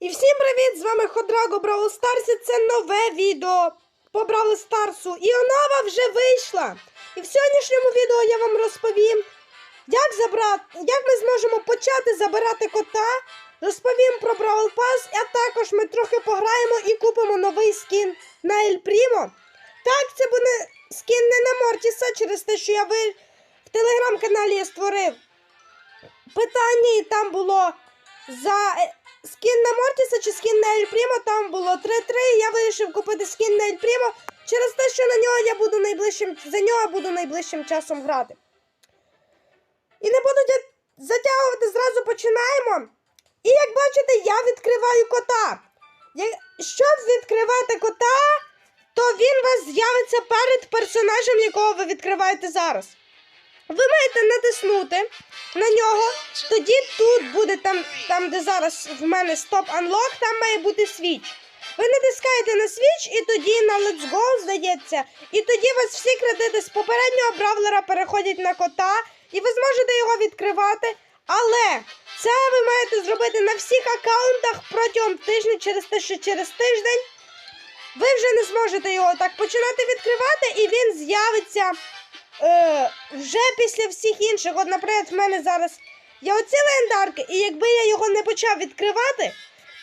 І всім привіт! З вами Ходраго Бравл Старсі. Це нове відео по Бравл Старсу. І онова вже вийшла. І в сьогоднішньому відео я вам розповім, як забрати, як ми зможемо почати забирати кота. Розповім про Бравл Пас, а також ми трохи пограємо і купимо новий скін на Ель Прімо. Так, це буде скін не на Мортіса через те, що я ви в телеграм-каналі створив питання, і там було за е, чи скін на Ель Прімо, там було 3-3. і Я вирішив купити скін на Ель Прімо через те, що на нього я буду найближчим, за нього буду найближчим часом грати. І не буду затягувати, зразу починаємо. І як бачите, я відкриваю кота. Я- Щоб відкривати кота, то він у вас з'явиться перед персонажем, якого ви відкриваєте зараз. Ви маєте натиснути на нього, тоді тут буде там, там де зараз в мене Stop Unlock, там має бути свіч. Ви натискаєте на свіч і тоді на Let's Go, здається, і тоді у вас всі кредити з попереднього бравлера переходять на кота, і ви зможете його відкривати. Але це ви маєте зробити на всіх аккаунтах протягом тижня, через те, що через тиждень ви вже не зможете його так починати відкривати, і він з'явиться е, вже після всіх інших. От, наприклад, в мене зараз є оці легендарки, і якби я його не почав відкривати,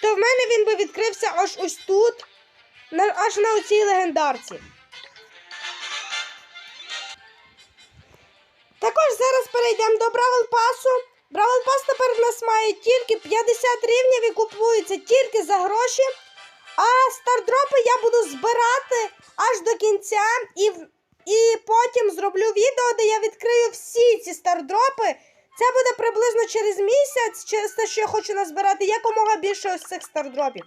то в мене він би відкрився аж ось тут, аж на оцій легендарці. Також зараз перейдемо до Бравл Пасу. Бравл Пас тепер в нас має тільки 50 рівнів і купується тільки за гроші. А стардропи я буду збирати аж до кінця і, і потім зроблю відео, де я відкрию всі ці стардропи. Це буде приблизно через місяць, через те, що я хочу назбирати якомога більше ось цих стардропів.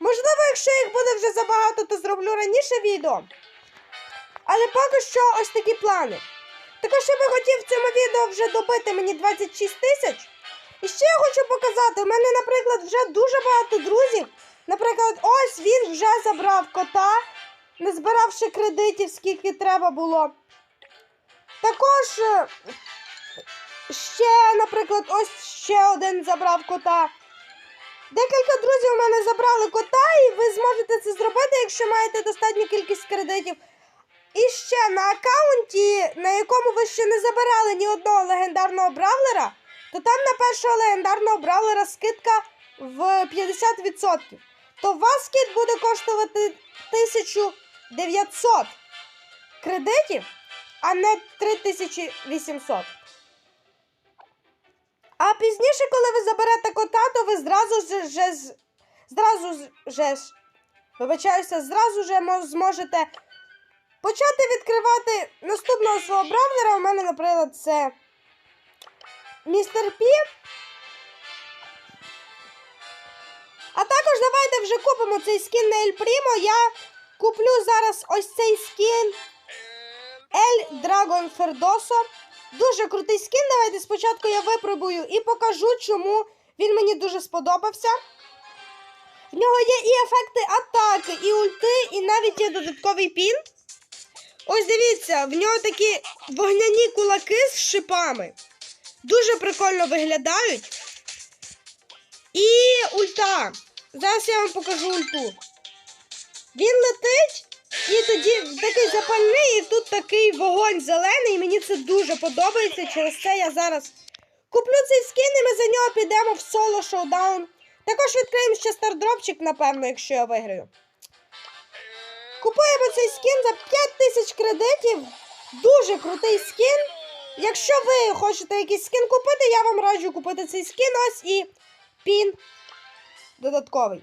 Можливо, якщо їх буде вже забагато, то зроблю раніше відео. Але поки що ось такі плани. Також я би хотів в цьому відео вже добити мені 26 тисяч. І ще я хочу показати, у мене, наприклад, вже дуже багато друзів. Наприклад, ось він вже забрав кота, не збиравши кредитів, скільки треба було. Також е, ще, наприклад, ось ще один забрав кота. Декілька друзів у мене забрали кота, і ви зможете це зробити, якщо маєте достатню кількість кредитів. І ще на аккаунті, на якому ви ще не забирали ні одного легендарного бравлера, то там на першого легендарного бравлера скидка в 50%. То у вас скид буде коштувати 1900 кредитів, а не 3800. А пізніше, коли ви заберете кота, то ви зразу ж, зразу ж- ж- вибачаюся, зразу же зможете почати відкривати наступного свого бравлера. У мене, наприклад, це містер Пі. А також давайте вже купимо цей скін на Ель Прімо. Я куплю зараз ось цей скін Ель Драгон Фердосо. Дуже крутий скін. Давайте спочатку я випробую і покажу, чому він мені дуже сподобався. В нього є і ефекти атаки, і ульти, і навіть є додатковий пін. Ось дивіться, в нього такі вогняні кулаки з шипами. Дуже прикольно виглядають. І ульта. Зараз я вам покажу ульту. Він летить, і тоді такий запальний, і тут такий вогонь зелений. І Мені це дуже подобається. Через це я зараз куплю цей скін, і ми за нього підемо в соло шоудаун. Також відкриємо ще стардропчик, напевно, якщо я виграю. Купуємо цей скін за 5 тисяч кредитів. Дуже крутий скін. Якщо ви хочете якийсь скін купити, я вам раджу купити цей скін. Ось і пін додатковий.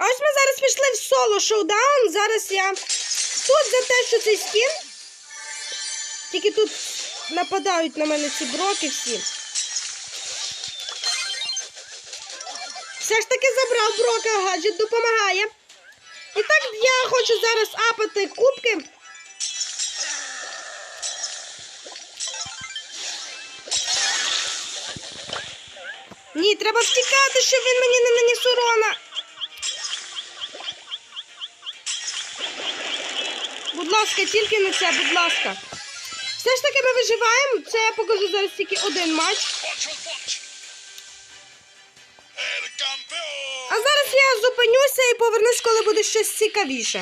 А ось ми зараз пішли в соло шоудаун. Зараз я тут за те, що цей скін. Тільки тут нападають на мене ці броки всі. Все ж таки забрав брока, гаджет допомагає. І так я хочу зараз апати кубки. Ні, треба втікати, щоб він мені не наніс урона. Будь ласка, тільки не це, будь ласка. Все ж таки ми виживаємо. Це я покажу зараз тільки один матч. А зараз я зупинюся і повернусь, коли буде щось цікавіше.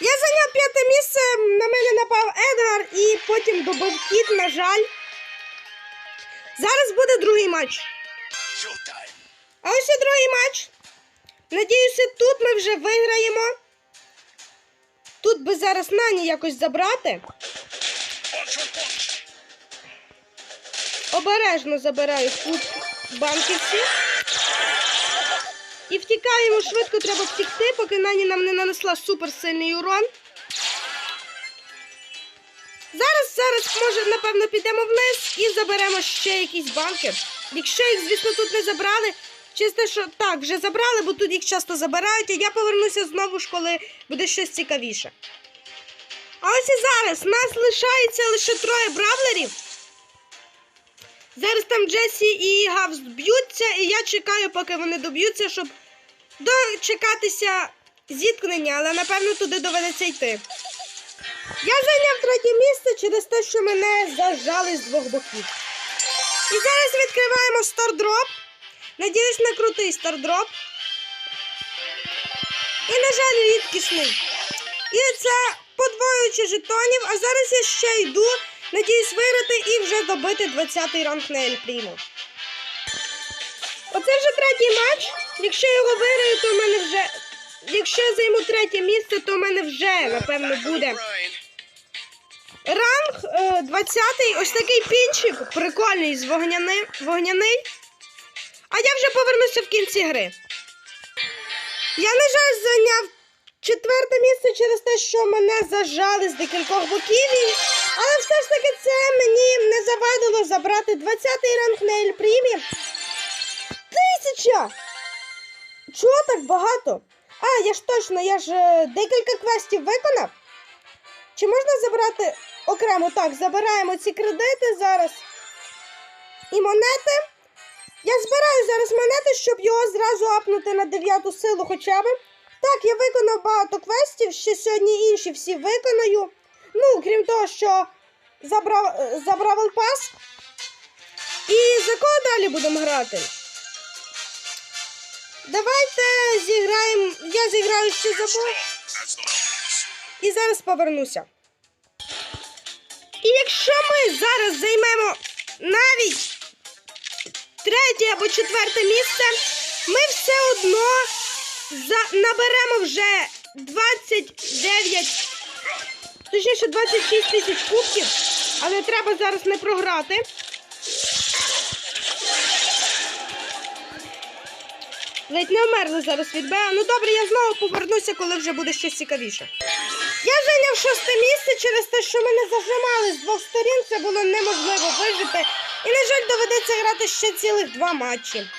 Я зайняв п'яте місце, на мене напав Едгар і потім добив кіт, на жаль. Зараз буде другий матч. А ось і другий матч. Надіюся, тут ми вже виграємо. Тут би зараз Нані якось забрати. Обережно забираю куб банківці. І втікаємо швидко, треба втікти, поки Нані нам не нанесла суперсильний урон. Зараз, зараз, може, напевно, підемо вниз і заберемо ще якісь банки. Якщо їх, звісно, тут не забрали, чисто, що так, вже забрали, бо тут їх часто забирають, а я повернуся знову ж, коли буде щось цікавіше. А ось і зараз нас лишається лише троє бравлерів. Зараз там Джесі і Гавс б'ються, і я чекаю, поки вони доб'ються, щоб дочекатися зіткнення, але напевно туди доведеться йти. Я зайняв третє місце через те, що мене зажали з двох боків. І зараз відкриваємо стардроп. Надіюсь на крутий стардроп. І, на жаль, рідкісний. І це подвоюючи жетонів, а зараз я ще йду. Надіюсь виграти і вже добити 20-й ранг на Ель Прімо. Оце вже третій матч. Якщо я його виграю, то в мене вже. Якщо я займу третє місце, то в мене вже, напевно, буде. Ранг е, 20-й, ось такий пінчик, прикольний з вогняни, вогняний. А я вже повернуся в кінці гри. Я, на жаль, зайняв четверте місце через те, що мене зажали з декількох боків. Але все ж таки це мені не завадило забрати 20-й ранг на Ель Прімі. Тисяча! Чого так багато? А, я ж точно, я ж е, декілька квестів виконав. Чи можна забрати окремо? Так, забираємо ці кредити зараз. І монети. Я збираю зараз монети, щоб його зразу апнути на дев'яту силу хоча б. Так, я виконав багато квестів, ще сьогодні інші всі виконаю. Ну, крім того, що забрав, е, забрав елпас. І за кого далі будемо грати? Давайте зіграємо. Я зіграю ще за mountains. І зараз повернуся. І якщо ми зараз займемо навіть третє або четверте місце, ми все одно наберемо вже 29, точніше 26 тисяч кубків, але треба зараз не програти. Ледь не вмерли зараз від Беа. Ну добре, я знову повернуся, коли вже буде щось цікавіше. Я зайняв шосте місце через те, що мене зажимали з двох сторін. Це було неможливо вижити. І, на жаль, доведеться грати ще цілих два матчі.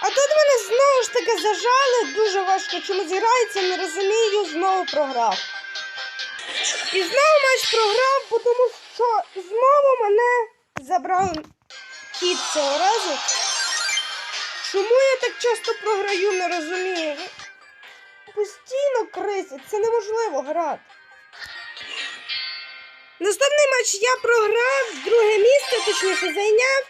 А тут мене знову ж таки зажали. Дуже важко чому зіграється, не розумію, знову програв. І знову матч програв, тому що знову мене забрав кіт цього разу. Чому я так часто програю, не розумію. Постійно крисить, це неможливо грати. Наступний матч я програв, друге місце, точніше зайняв.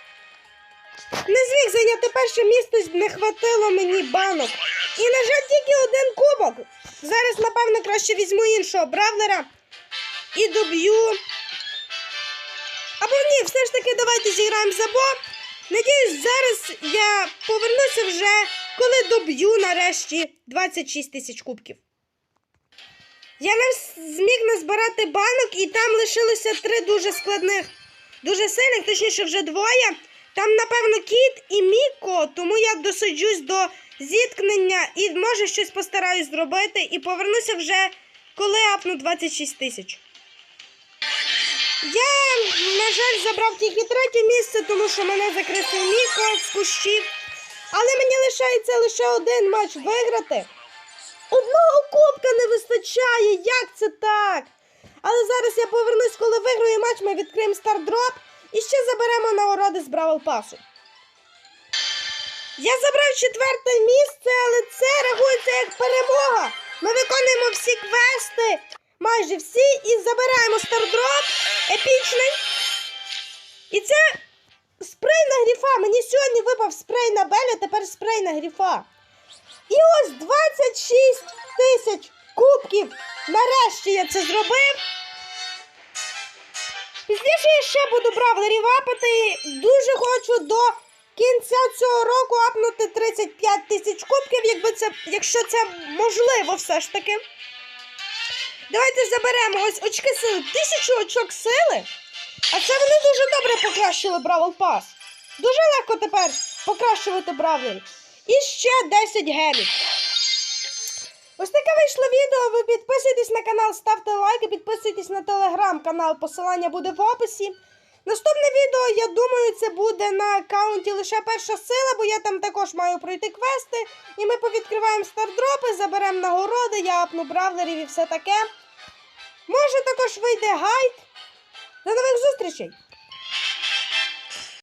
Не зміг зайняти перше місце, не хватило мені банок. І, на жаль, тільки один кубок. Зараз, напевно, краще візьму іншого бравлера і доб'ю. Або ні, все ж таки давайте зіграємо за бо. Надіюсь, зараз я повернуся вже, коли доб'ю нарешті 26 тисяч кубків. Я вс- зміг назбирати банок, і там лишилося три дуже складних, дуже сильних, точніше, вже двоє. Там, напевно, кіт і Міко, тому я досиджусь до зіткнення і може щось постараюсь зробити, і повернуся вже, коли апну 26 тисяч. Я, на жаль, забрав тільки третє місце, тому що мене закрисив Міко з кущів. Але мені лишається лише один матч виграти. Вистачає. Як це так? Але зараз я повернусь, коли виграю матч, ми відкриємо стардроп і ще заберемо нагороди з Бравл Пасу. Я забрав четверте місце, але це рахується як перемога. Ми виконуємо всі квести, майже всі, і забираємо стардроп епічний. І це спрей на гріфа. Мені сьогодні випав спрей на Белі, тепер спрей на гріфа. І ось 26 тисяч кубків. Нарешті я це зробив. Пізніше я ще буду бравлерів апати. Дуже хочу до кінця цього року апнути 35 тисяч кубків, якби це, якщо це можливо все ж таки. Давайте заберемо ось очки сили. Тисячу очок сили. А це вони дуже добре покращили Бравл Пас. Дуже легко тепер покращувати бравлерів. І ще 10 гемів. Ось таке вийшло відео. Ви підписуйтесь на канал, ставте лайки, підписуйтесь на телеграм-канал. Посилання буде в описі. Наступне відео, я думаю, це буде на аккаунті лише перша сила, бо я там також маю пройти квести. І ми повідкриваємо стардропи, заберемо нагороди, я апну бравлерів і все таке. Може також вийде гайд. До нових зустрічей!